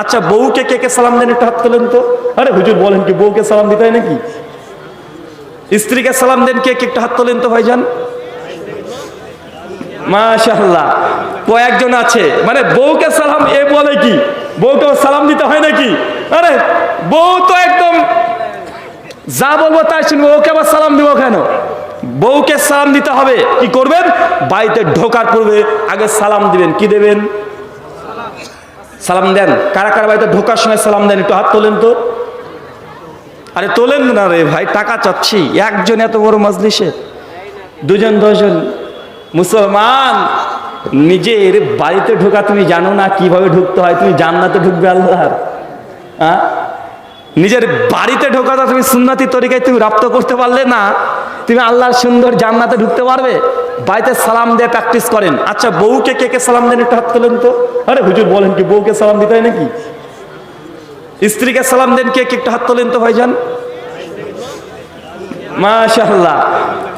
আচ্ছা বউকে কে কে সালাম দেন একটু হাত তোলেন তো। আরে হুজুর বলেন কি, বউকে সালাম দিতে হয় নাকি? স্ত্রীকে সালাম দেন কে কে একটু হাত তোলেন তো ভাইজান। মাশাল্লাহ কয়েকজন আছে। মানে বউকে সালাম, এ বলে কি বউকে সালাম দিতে হয় নাকি? আরে, বউ তো একদম যা বলব তাই শুনব, ওকে আবার সালাম দিব কেন? বউকে সালাম দিতে হবে, কি করবেন? বাড়িতে ঢোকার পূর্বে আগে সালাম দিবেন, কি দেবেন? সালাম দেন। কারা কারা বাড়িতে ঢোকার সময় সালাম দেন? একটু হাত তোলেন তো। আরে তোলেন না রে ভাই, টাকা চাচ্ছি। একজন এত বড় মজলিসে? দুজন, দশজন? মুসলমান, নিজের বাড়িতে ঢোকা তুমি জানো না কীভাবে ঢুকতে হয়? তুমি জান্নাতে ঢুকবে আল্লাহর। হ্যাঁ নিজের বাড়িতে ঢোকা তো তুমি সুন্নতি তরিকায় তুমি রপ্ত করতে পারলে না, তুমি আল্লাহর সুন্দর জান্নাতে ঢুকতে পারবে। বাড়িতে সালাম দিয়ে প্র্যাকটিস করেন। আচ্ছা বউকে কে কে সালাম দেন একটু হাত তোলেন তো। আরে হুজুর বলেন কি, বউকে সালাম দিতে হয় নাকি? স্ত্রীকে সালাম দেন কে কে একটু হাত তোলেন তো ভাইজান। মাশাল্লাহ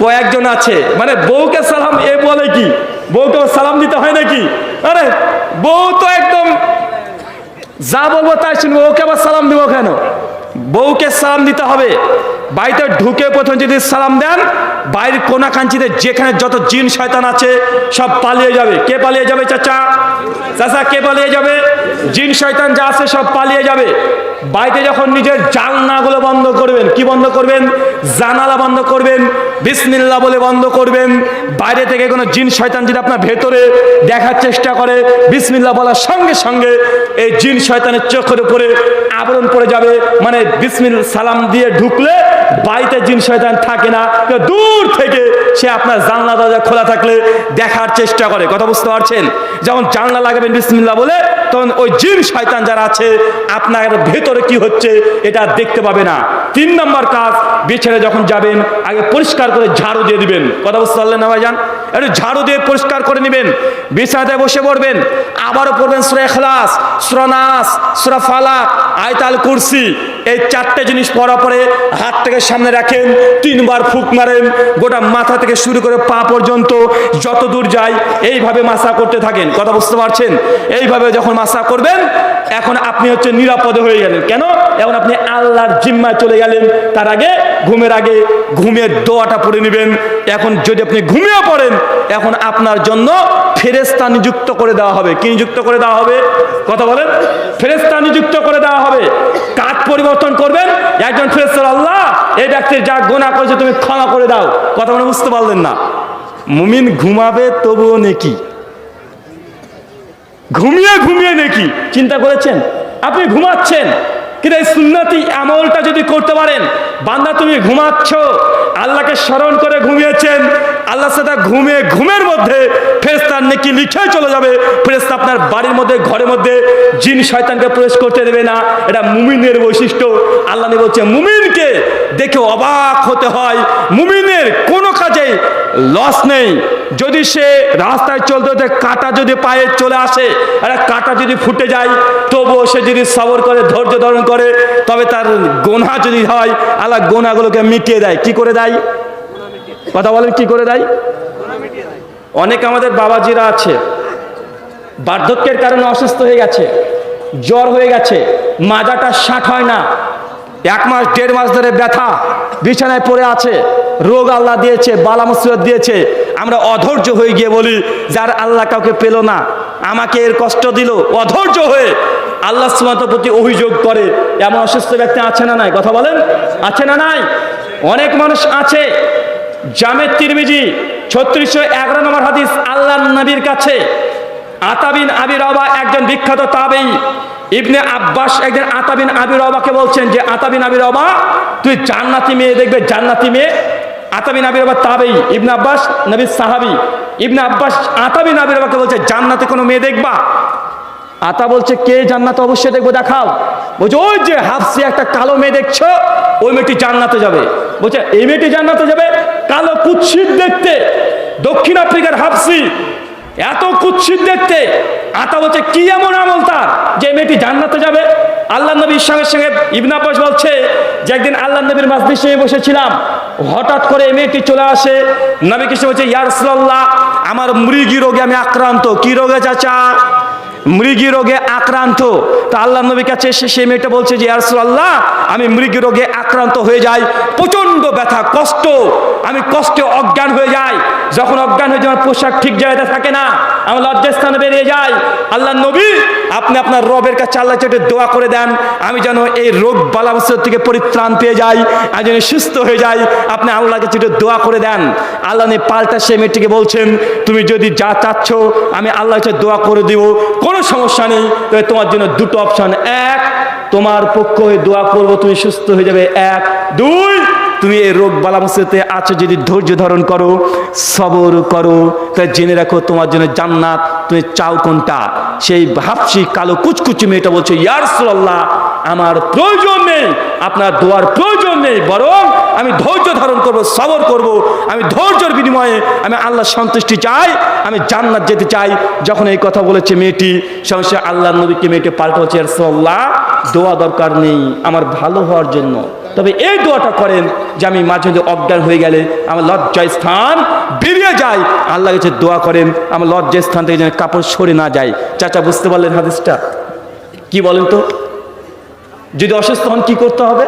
কয়েকজন আছে। মানে বউকে সালাম, এ বলে কি বউকে সালাম দিতে হয় নাকি? আরে, বউ তো একদম যা বলব তাই শুনব, ওকে আবার সালাম দিব কেন? বউকে সালাম দিতে হবে। বাড়িতে ঢুকে প্রথম যদি সালাম দেন বাইরের কোনা কাঞ্চিতে যেখানে যত জিন, শয়তান আছে, সব পালিয়ে যাবে। কে পালিয়ে যাবে, চাচা? চাচা, কে পালিয়ে যাবে? জিন, শয়তান যা আছে সব পালিয়ে যাবে। বাড়িতে যখন নিজের জানলাগুলো বন্ধ করবেন, কি বন্ধ করবেন? জানালা বন্ধ করবেন। বিসমিল্লা বলে বন্ধ করবেন। বাইরে থেকে কোনো জিন শয়তান যদি আপনার ভেতরে দেখার চেষ্টা করে বিসমিল্লা বলার সঙ্গে সঙ্গে এই জিন শয়তানের চোখের উপরে আবরণ পড়ে যাবে। মানে বিসমিল সালাম দিয়ে ঢুকলে বাড়িতে জিন শয়তান থাকে না। দূর থেকে সে আপনার জানলা দরজা খোলা থাকলে দেখার চেষ্টা করে। কথা বুঝতে পারছেন? যেমন জানলা লাগাবেন বিসমিল্লা বলে, তখন ওই জিন শয়তান যারা আছে, আপনার ভেতরে কি হচ্ছে এটা দেখতে পাবে না। তিন নম্বর কাজ বিছানে যখন যাবেন, আগে পরিষ্কার করে ঝাড়ু দিয়ে দিবেন। কথা বুঝতে পারলেন না ভাইজান? একটু ঝাড়ু দিয়ে পরিষ্কার করে নেবেন। বিছানাতে বসে পড়বেন। আবারও পড়বেন সুরা এখলাস সুরা নাস, সুরা ফালাক, আয়তাল কুরসি। এই চারটে জিনিস পরা পরে হাতটাকে সামনে রাখেন, তিনবার ফুক মারেন, গোটা মাথা থেকে শুরু করে পা পর্যন্ত যত দূর যায় এইভাবে মাসা করতে থাকেন। কথা বুঝতে পারছেন? এইভাবে যখন মাসা করবেন, এখন আপনি হচ্ছে নিরাপদে হয়ে গেলেন। কেন? এখন আপনি আল্লাহর জিম্মায় চলে গেলেন। তার আগে, ঘুমের আগে, ঘুমের দোয়াটা পড়ে নেবেন। এখন যদি আপনি ঘুমিয়ে পড়েন, এখন আপনার জন্য ফেরেস্তা নিযুক্ত করে দেওয়া হবে। কি নিযুক্ত করে দেওয়া হবে? কথা বলেন। ফেরেস্তা নিযুক্ত করে দেওয়া হবে। কাজ পরিবর্তন করবেন। একজন ফেরেস্তার আল্লাহ এই ব্যক্তির যা গোনা করেছে তুমি ক্ষমা করে দাও। কথা মনে বুঝতে পারলেন না? মুমিন ঘুমাবে তবুও নেকি। ঘুমিয়ে ঘুমিয়ে নেকি। চিন্তা করেছেন? আপনি ঘুমাচ্ছেন। কিন্তু এই সুন্নতি আমলটা যদি করতে পারেন, বান্দা তুমি ঘুমাচ্ছ, আল্লাহকে স্মরণ করে ঘুমিয়েছেন, আল্লাহ সাদা ঘুমে ঘুমের মধ্যে ফেরেস্তার নেকি লিখে চলে যাবে ফেরেস্তা আপনার বাড়ির মধ্যে, ঘরের মধ্যে, জিন শয়তানকে প্রবেশ করতে দেবে না। এটা মুমিনের বৈশিষ্ট্য। আল্লাহ বলছে মুমিনকে দেখে অবাক হতে হয়। মুমিনের কোনো কাজে লস নেই। যদি সে রাস্তায় চলতে হতে কাটা যদি পায়ে চলে আসে, একটা কাটা যদি ফুটে যায়, তবুও সে যদি সবর করে, ধৈর্য ধারণ করে, তবে তার গোনা যদি হয়, আল্লাহ গোনাগুলোকে মিটিয়ে দেয়। কি করে দেয়? কথা বলেন, কি করে দেয়? অনেক আমাদের বাবাজিরা আছে, বার্ধক্যের কারণে অসুস্থ হয়ে গেছে, জ্বর হয়ে গেছে, মাজাটা ষাট হয় না। এক মাস, দেড় মাস ধরে ব্যথা, বিছানায় পড়ে আছে, রোগ আল্লাহ দিয়েছে, বালা মুসিবত দিয়েছে। আমরা অধৈর্য হয়ে গিয়ে বলি, যার আল্লাহ কাউকে পেল না, আমাকে এর কষ্ট দিল, অধৈর্য হয়ে আল্লাহ সুমাত প্রতি অভিযোগ করে। এমন অসুস্থ ব্যক্তি আছে না নাই? কথা বলেন, আছে না নাই? অনেক মানুষ আছে। জামেদ তিরমিজি, ছত্রিশশো এগারো নম্বর হাদিস আল্লাহ নবীর কাছে। আতাবিন আবির একজন বিখ্যাত তাবেই ইবনে আব্বাস একজন আতাবিন আবির রবাকে বলছেন যে আতাবিন আবির রবা তুই জান্নাতি মেয়ে দেখবে, জান্নাতি মেয়ে। আতাবিন আবির রবা তাবেই, ইবনে আব্বাস নবী সাহাবি। ইবনে আব্বাস আতাবিন আবির রবাকে বলছে, জান্নাতে কোনো মেয়ে দেখবা? আতা বলছে, কে জান্নাতে অবশ্যই দেখব, দেখাও। বলছে, ওই যে হাফসি একটা কালো মেয়ে দেখছ, ওই মেয়েটি জান্নাতে যাবে। বলছে, এই মেয়েটি জান্নাতে যাবে? কালো কুৎসিত দেখতে, দক্ষিণ আফ্রিকার হাফসি, এত কুৎসিত দেখতে। আতা বলছে, কি এমন আমল মেয়েটি জান্নাতে যাবে। আল্লাহ নবীর সঙ্গে সঙ্গে ইবনা আব্বাস বলছে যে একদিন আল্লাহ নবীর মাজলিসে বসেছিলাম। হঠাৎ করে এই মেয়েটি চলে আসে। নবী কৃষ্ণ বলছে ইয়ারসল্লাহ আমার মুরগি রোগে আমি আক্রান্ত। কি রোগে চাচা? মৃগী রোগে আক্রান্ত। তা আল্লাহ নবীর কাছে এসে সেই মেয়েটা বলছে যে আল্লাহ আমি মৃগী রোগে আক্রান্ত হয়ে যাই। প্রচণ্ড ব্যথা, কষ্ট। আমি কষ্টে অজ্ঞান হয়ে যাই। যখন অজ্ঞান হয়ে যায় আমার পোশাক ঠিক জায়গাতে থাকে না, আমি লজ্জাস্থানে বেরিয়ে যাই। আল্লাহ নবী আপনি আপনার রবের কাছে আল্লাহ চোটে দোয়া করে দেন, আমি যেন এই রোগ বালাবস্ত থেকে পরিত্রাণ পেয়ে যাই, আমি যেন সুস্থ হয়ে যাই। আপনি আল্লাহকে চোটে দোয়া করে দেন। আল্লাহ নিয়ে পাল্টা সে মেয়েটিকে বলছেন, তুমি যদি যা চাচ্ছ, আমি আল্লাহ কাছে দোয়া করে দিব, কোনো সমস্যা নেই। তবে তোমার জন্য দুটো অপশান এক, তোমার পক্ষ হয়ে দোয়া করব, তুমি সুস্থ হয়ে যাবে, এক, দুই তুমি এই রোগ বালামসিতে আছো, যদি ধৈর্য ধারণ করো, সবর করো, তাই জেনে রাখো তোমার জন্য জান্নাত। তুমি চাও কোনটা? সেই ভাবছি কালো কুচকুচি মেয়েটা বলছে ইয়ারসুল্লাহ আমার প্রয়োজন নেই, আপনার দোয়ার প্রয়োজন নেই, বরং আমি ধৈর্য ধারণ করব, সবর করব, আমি ধৈর্যের বিনিময়ে আমি আল্লাহ সন্তুষ্টি চাই, আমি জান্নাত যেতে চাই। যখন এই কথা বলেছে মেয়েটি সঙ্গে আল্লাহ নবীকে মেয়েটি পাল্টা বলছে ইয়ারসুল্লাহ দোয়া দরকার নেই, আমার ভালো হওয়ার জন্য। তবে এই দোয়াটা করেন যে আমি মাঝে মাঝে অজ্ঞান হয়ে গেলে আমার লজ্জায় স্থান বেরিয়ে যায়। আল্লাহ কাছে দোয়া করেন, আমার লজ্জায় স্থান থেকে যেন কাপড় সরে না যায়। চাচা, বুঝতে পারলেন হাদিসটা? কি বলেন তো? যদি অসুস্থ হন কি করতে হবে?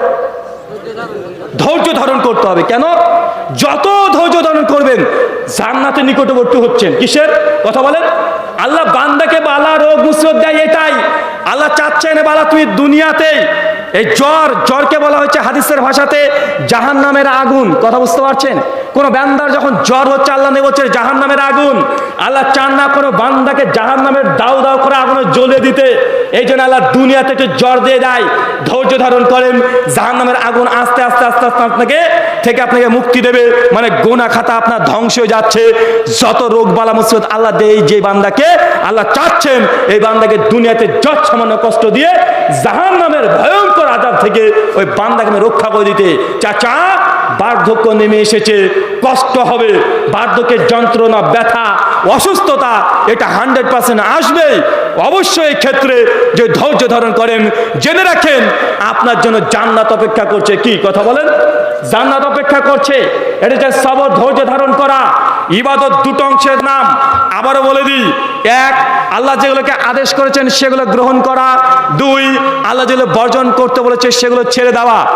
ধৈর্য ধারণ করতে হবে। কেন? যত ধৈর্য ধারণ করবেন জান্নাতে নিকটবর্তী হচ্ছেন। কিসের? কথা বলেন। আল্লাহ বান্দাকে বালা, রোগ মুসরত দেয় এটাই। আল্লাহ চাচ্ছেন, বালা, তুমি দুনিয়াতেই এই জ্বর, জ্বরকে বলা হচ্ছে হাদিসের ভাষাতে জাহান নামের আগুন। কথা বুঝতে পারছেন? কোন বান্দার যখন জ্বর হচ্ছে, আল্লাহ নেই বলছে জাহান নামের আগুন। আল্লাহ চান না কোনো বান্দাকে জাহান নামের দাও দাও করে আগুনে জ্বলে দিতে। এই জন্য আল্লাহ দুনিয়াতে একটু জ্বর দিয়ে দেয়। ধৈর্য ধারণ করেন। জাহান নামের আগুন আস্তে আস্তে আস্তে আস্তে আপনাকে, থেকে আপনাকে মুক্তি দেবে। মানে গোনা খাতা আপনার ধ্বংস হয়ে যাচ্ছে। যত রোগ বালা মুসিবত আল্লাহ দেয়, যে বান্দাকে আল্লাহ চাচ্ছেন, এই বান্দাকে দুনিয়াতে যত সামান্য কষ্ট দিয়ে জাহান নামের ভয়ঙ্কর আজাব থেকে ওই বান্দাকে আমি রক্ষা করে দিতে। চাচা, বার্ধক্য নেমে এসেছে, কষ্ট হবে, বার্ধক্যের যন্ত্রণা, ব্যথা, অসুস্থতা, এটা হান্ড্রেড পার্সেন্ট আসবে। অবশ্যই ক্ষেত্রে যে ধৈর্য ধারণ করেন, জেনে রাখেন, আপনার জন্য জান্নাত অপেক্ষা করছে। কি কথা বলেন? জান্নাত অপেক্ষা করছে। এটা যে সবর, ধৈর্য ধারণ করা। ইবাদত দুটো অংশের নাম। আবারও বলে দিই, এক, আল্লাহ যেগুলোকে আদেশ করেছেন সেগুলো গ্রহণ করা। দুই, আল্লাহ যেগুলো বর্জন করতে বলেছে সেগুলো ছেড়ে দেওয়া।